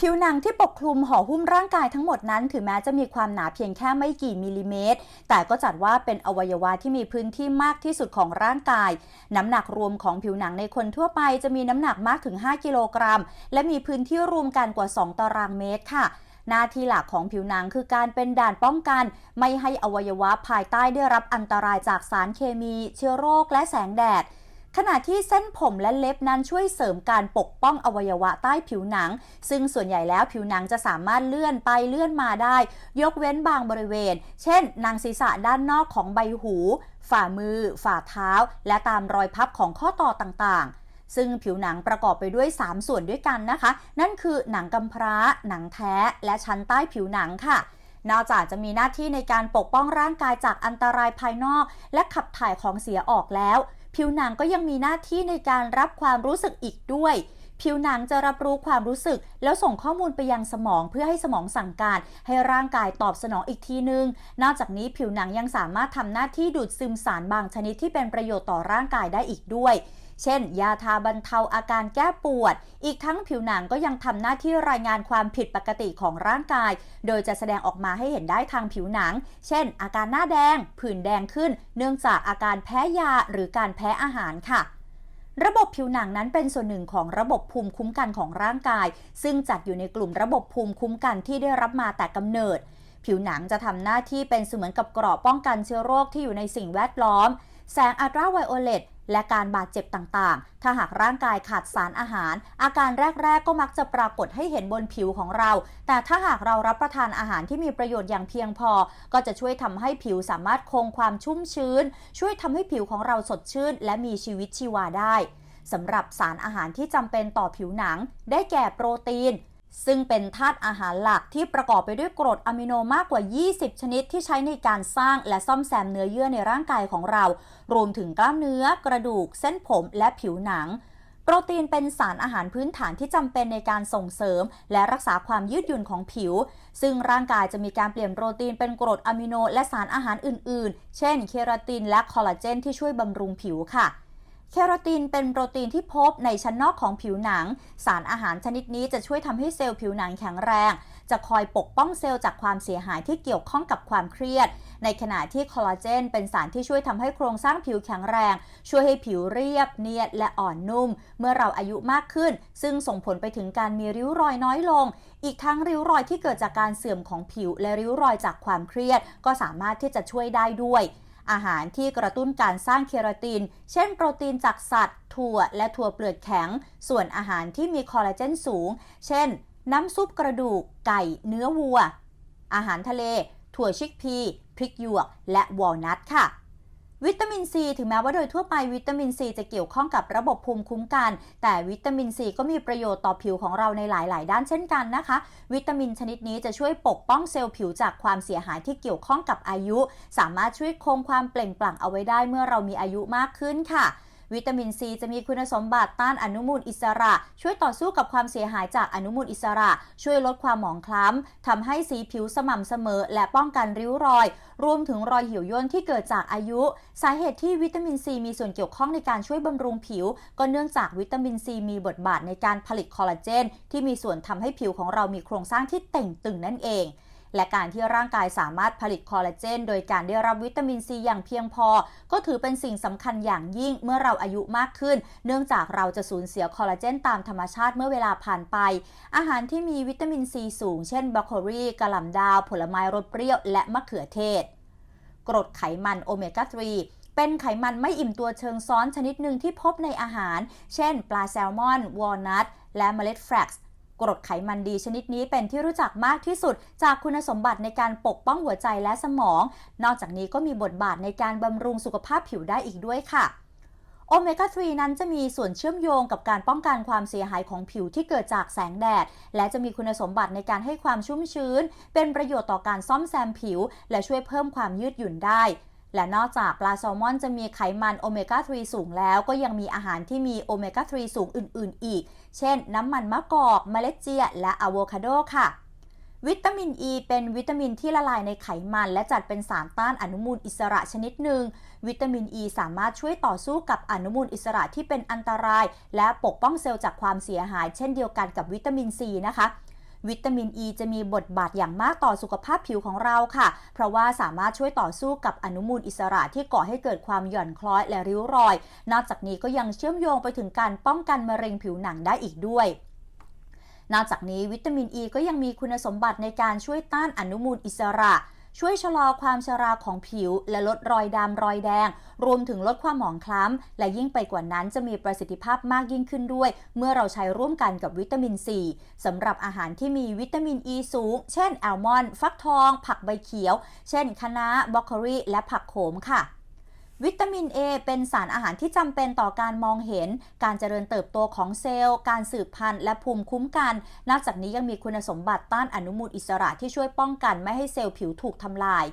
ผิวหนังที่ปกคลุมห่อหุ้มร่างกายทั้งหมดนั้น ถึงแม้จะมีความหนาเพียงแค่ไม่กี่มิลลิเมตร แต่ก็จัดว่าเป็นอวัยวะที่มีพื้นที่มากที่สุดของร่างกาย น้ำหนักรวมของผิวหนังในคนทั่วไปจะมีน้ำหนักมากถึง 5 กิโลกรัม และมีพื้นที่รวมกันกว่า 2 ตารางเมตรค่ะหน้าที่หลักของผิวหนังคือการเป็นด่านป้องกัน ไม่ให้อวัยวะภายใต้ได้รับอันตรายจากสารเคมี เชื้อโรคและแสงแดด ขณะที่เส้นผมและเล็บนั้นช่วยเสริมการปกป้องอวัยวะใต้ผิวหนัง ซึ่งส่วนใหญ่แล้วผิวหนังจะสามารถเลื่อนไปเลื่อนมาได้ ยกเว้นบางบริเวณ เช่นหนังศีรษะด้านนอกของใบหู ฝ่ามือ ฝ่าเท้า และตามรอยพับของข้อต่อต่างๆซึ่งผิวหนังประกอบไปด้วย 3 ส่วนด้วยกันนะคะ นั่นคือหนังกำพร้า หนังแท้ และชั้นใต้ผิวหนังค่ะ นอกจากจะมีหน้าที่ในการปกป้องร่างกายจากอันตรายภายนอก และขับถ่ายของเสียออกแล้ว ผิวหนังก็ยังมีหน้าที่ในการรับความรู้สึกอีกด้วย ผิวหนังจะรับรู้ความรู้สึก แล้วส่งข้อมูลไปยังสมองเพื่อให้สมองสั่งการ ให้ร่างกายตอบสนองอีกทีนึง นอกจากนี้ผิวหนังยังสามารถทำหน้าที่ดูดซึมสารบางชนิดที่เป็นประโยชน์ต่อร่างกายได้อีกด้วย เช่น ยาทาบรรเทาอาการแก้ปวด อีกทั้งผิวหนังก็ยังทำหน้าที่รายงานความผิดปกติของร่างกาย โดยจะแสดงออกมาให้เห็นได้ทางผิวหนัง เช่น อาการหน้าแดง ผื่นแดงขึ้น เนื่องจากอาการแพ้ยาหรือการแพ้อาหารค่ะระบบผิวหนังนั้นเป็นส่วนหนึ่งของระบบภูมิคุ้มกันของร่างกาย ซึ่งจัดอยู่ในกลุ่มระบบภูมิคุ้มกันที่ได้รับมาแต่กำเนิด ผิวหนังจะทำหน้าที่เป็นเสมือนกับเกราะป้องกันเชื้อโรคที่อยู่ในสิ่งแวดล้อม แสงอัลตราไวโอเลต และการบาดเจ็บต่างๆ ถ้าหากร่างกายขาดสารอาหาร อาการแรก ๆ ก็มักจะปรากฏให้เห็นบนผิวของเรา แต่ถ้าหากเรารับประทานอาหารที่มีประโยชน์อย่างเพียงพอ ก็จะช่วยทำให้ผิวสามารถคงความชุ่มชื้น ช่วยทำให้ผิวของเราสดชื่น และมีชีวิตชีวาได้สำหรับสารอาหารที่จำเป็นต่อผิวหนัง ได้แก่โปรตีน ซึ่งเป็นธาตุอาหารหลักที่ประกอบไปด้วยกรดอะมิโนมากกว่า 20 ชนิดที่ใช้ในการสร้างและซ่อมแซมเนื้อเยื่อในร่างกายของเรา รวมถึงกล้ามเนื้อ กระดูก เส้นผมและผิวหนัง โปรตีนเป็นสารอาหารพื้นฐานที่จำเป็นในการส่งเสริม และรักษาความยืดหยุ่นของผิว ซึ่งร่างกายจะมีการเปลี่ยนโปรตีนเป็นกรดอะมิโนและสารอาหารอื่น ๆ เช่น เคราตินและคอลลาเจนที่ช่วยบำรุงผิวค่ะ เคราตินเป็นโปรตีนที่พบในชั้นนอกของผิวหนัง สารอาหารชนิดนี้จะช่วยทำให้เซลล์ผิวหนังแข็งแรง จะคอยปกป้องเซลล์จากความเสียหายที่เกี่ยวข้องกับความเครียด ในขณะที่คอลลาเจนเป็นสารที่ช่วยทำให้โครงสร้างผิวแข็งแรง ช่วยให้ผิวเรียบ เนียนและอ่อนนุ่ม เมื่อเราอายุมากขึ้น ซึ่งส่งผลไปถึงการมีริ้วรอยน้อยลง อีกทั้งริ้วรอยที่เกิดจากการเสื่อมของผิวและริ้วรอยจากความเครียด ก็สามารถที่จะช่วยได้ด้วย อาหารที่กระตุ้นการสร้างเคราติน เช่นโปรตีนจากสัตว์ ถั่วและถั่วเปลือกแข็ง ส่วนอาหารที่มีคอลลาเจนสูง เช่น น้ำซุปกระดูก ไก่ เนื้อวัว อาหารทะเล ถั่วชิกพี พริกหยวก และวอลนัทค่ะ วิตามินซีถึงแม้ว่าโดยทั่วไปวิตามินซีจะเกี่ยวข้องกับระบบภูมิคุ้มกัน แต่วิตามินซีก็มีประโยชน์ต่อผิวของเราในหลาย ๆ ด้านเช่นกันนะคะ วิตามินชนิดนี้จะช่วยปกป้องเซลล์ผิวจากความเสียหายที่เกี่ยวข้องกับอายุ สามารถช่วยคงความเปล่งปลั่งเอาไว้ได้เมื่อเรามีอายุมากขึ้นค่ะ วิตามินซีจะมีคุณสมบัติต้านอนุมูลอิสระ ช่วยต่อสู้กับความเสียหายจากอนุมูลอิสระ ช่วยลดความหมองคล้ำทำให้สีผิวสม่ำเสมอ และป้องกันริ้วรอย รวมถึงรอยเหี่ยวย่นที่เกิดจากอายุ สาเหตุที่วิตามินซีมีส่วนเกี่ยวข้องในการช่วยบำรุงผิว ก็เนื่องจากวิตามินซีมีบทบาทในการผลิตคอลลาเจนที่มีส่วนทำให้ผิวของเรามีโครงสร้างที่เต่งตึงนั่นเอง และการที่ร่างกายสามารถผลิตคอลลาเจน โดยการได้รับวิตามินซีอย่างเพียงพอ ก็ถือเป็นสิ่งสำคัญอย่างยิ่งเมื่อเราอายุมากขึ้น เนื่องจากเราจะสูญเสียคอลลาเจนตามธรรมชาติเมื่อเวลาผ่านไป อาหารที่มีวิตามินซีสูง เช่นบรอกโคลีกระหล่ำดาว ผลไม้รสเปรี้ยว และมะเขือเทศ กรดไขมันโอเมก้า 3เป็นไขมันไม่อิ่มตัวเชิงซ้อนชนิดหนึ่งที่พบในอาหาร เช่น ปลาแซลมอน วอลนัท และเมล็ดแฟลกซ์ กรดไขมันดีชนิดนี้เป็นที่รู้จักมากที่สุด จากคุณสมบัติในการปกป้องหัวใจและสมอง นอกจากนี้ก็มีบทบาทในการบำรุงสุขภาพผิวได้อีกด้วยค่ะโอเมก้า 3 นั้นจะมีส่วนเชื่อมโยงกับการป้องกันความเสียหายของผิวที่เกิดจากแสงแดด และจะมีคุณสมบัติในการให้ความชุ่มชื้น เป็นประโยชน์ต่อการซ่อมแซมผิว และช่วยเพิ่มความยืดหยุ่นได้ และนอกจากปลาแซลมอนจะมีไขมันโอเมก้า 3 สูงแล้วก็ยังมีอาหารที่มีโอเมก้า 3 สูงอื่น ๆ อีก เช่น น้ำมันมะกอกเมล็ดเจีย และอะโวคาโดค่ะวิตามินอ e ีเป็นวิตามินที่ละลายในไขมัน และจัดเป็นสารต้านอนุมูลอิสระชนิดหนึ่ง วิตามินอ e ีสามารถช่วยต่อสู้กับอนุมูลอิสระที่เป็นอันตราย และปกป้องเซลล์จากความเสียหาย เช่นเดียวกันกับวิตามินซีนะคะ วิตามินอ e ีจะมีบทบาทอย่างมากต่อสุขภาพผิวของเราค่ะ เพราะว่าสามารถช่วยต่อสู้กับอนุมูลอิสระที่ก่อให้เกิดความหย่อนคล้อยและริ้วรอย นอกจากนี้ก็ยังเชื่อมโยงไปถึงการป้องกันมะเร็งผิวหนังได้อีกด้วยนอกจากนี้วิตามินอ e ีก็ยังมีคุณสมบัติในการช่วยต้านอนุมูลอิสระ ช่วยชะลอความชราของผิว และลดรอยดำรอยแดง รวมถึงลดความหมองคล้ำ และยิ่งไปกว่านั้นจะมีประสิทธิภาพมากยิ่งขึ้นด้วย เมื่อเราใช้ร่วมกันกับวิตามินซีสำหรับอาหารที่มีวิตามินอ e ีสูง เช่นแอลมอนด์ฟักทอง ผักใบเขียว เช่นคะน้าบรอกโคลีและผักโขมค่ะ วิตามิน A เป็นสารอาหารที่จำเป็นต่อการมองเห็น การเจริญเติบโตของเซลล์ การสืบพันธุ์และภูมิคุ้มกัน นอกจากนี้ยังมีคุณสมบัติต้านอนุมูลอิสระที่ช่วยป้องกันไม่ให้เซลล์ผิวถูกทำลาย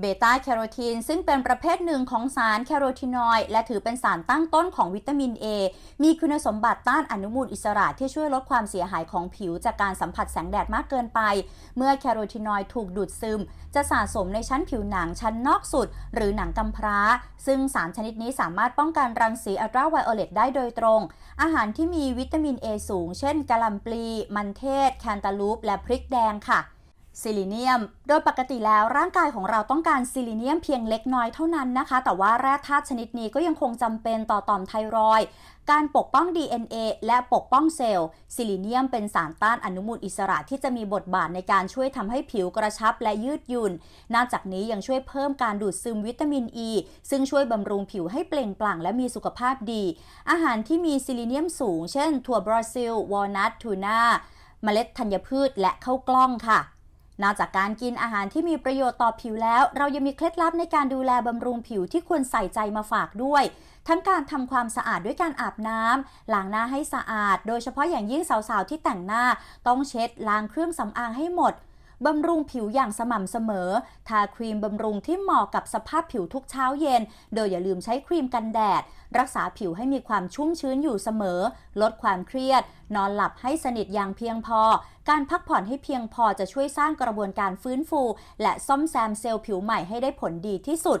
เบต้าแคโรทีนซึ่งเป็นประเภทหนึ่งของสารแคโรทีนอยด์และถือเป็นสารตั้งต้นของวิตามิน A มีคุณสมบัติต้านอนุมูลอิสระที่ช่วยลดความเสียหายของผิวจากการสัมผัสแสงแดดมากเกินไป เมื่อแคโรทีนอยด์ถูกดูดซึม จะสะสมในชั้นผิวหนังชั้นนอกสุด หรือหนังกำพร้า ซึ่งสารชนิดนี้สามารถป้องกันรังสีอัลตราไวโอเลตได้โดยตรง อาหารที่มีวิตามิน A สูง เช่นกะหล่ำปลี มันเทศ แคนตาลูป และพริกแดงค่ะ ซิลิเนียม โดยปกติแล้วร่างกายของเราต้องการซิลิเนียมเพียงเล็กน้อยเท่านั้นนะคะ แต่ว่าแร่ธาตุชนิดนี้ก็ยังคงจำเป็นต่อต่อมไทรอยการปกป้อง DNA และปกป้องเซลล์ ซิลิเนียมเป็นสารต้านอนุมูลอิสระที่จะมีบทบาทในการช่วยทำให้ผิวกระชับและยืดหยุ่น นอกจากนี้ยังช่วยเพิ่มการดูดซึมวิตามินอ e, ีซึ่งช่วยบำรุงผิวให้เปล่งปลั่งและมีสุขภาพดี อาหารที่มีซิลิเนียมสูง เช่น ถั่วบราซิล วอลนัททูน่าเมล็ดธัญพืชและข้าวกล้องค่ะ นอกจากการกินอาหารที่มีประโยชน์ต่อผิวแล้ว เรายังมีเคล็ดลับในการดูแลบำรุงผิวที่ควรใส่ใจมาฝากด้วย ทั้งการทำความสะอาดด้วยการอาบน้ำล้างหน้าให้สะอาด โดยเฉพาะอย่างยิ่งสาวๆที่แต่งหน้า ต้องเช็ดล้างเครื่องสำอางให้หมด บำรุงผิวอย่างสม่ำเสมอ ทาครีมบำรุงที่เหมาะกับสภาพผิวทุกเช้าเย็น โดยอย่าลืมใช้ครีมกันแดด รักษาผิวให้มีความชุ่มชื้นอยู่เสมอ ลดความเครียด นอนหลับให้สนิทอย่างเพียงพอ การพักผ่อนให้เพียงพอจะช่วยสร้างกระบวนการฟื้นฟู และซ่อมแซมเซลล์ผิวใหม่ให้ได้ผลดีที่สุด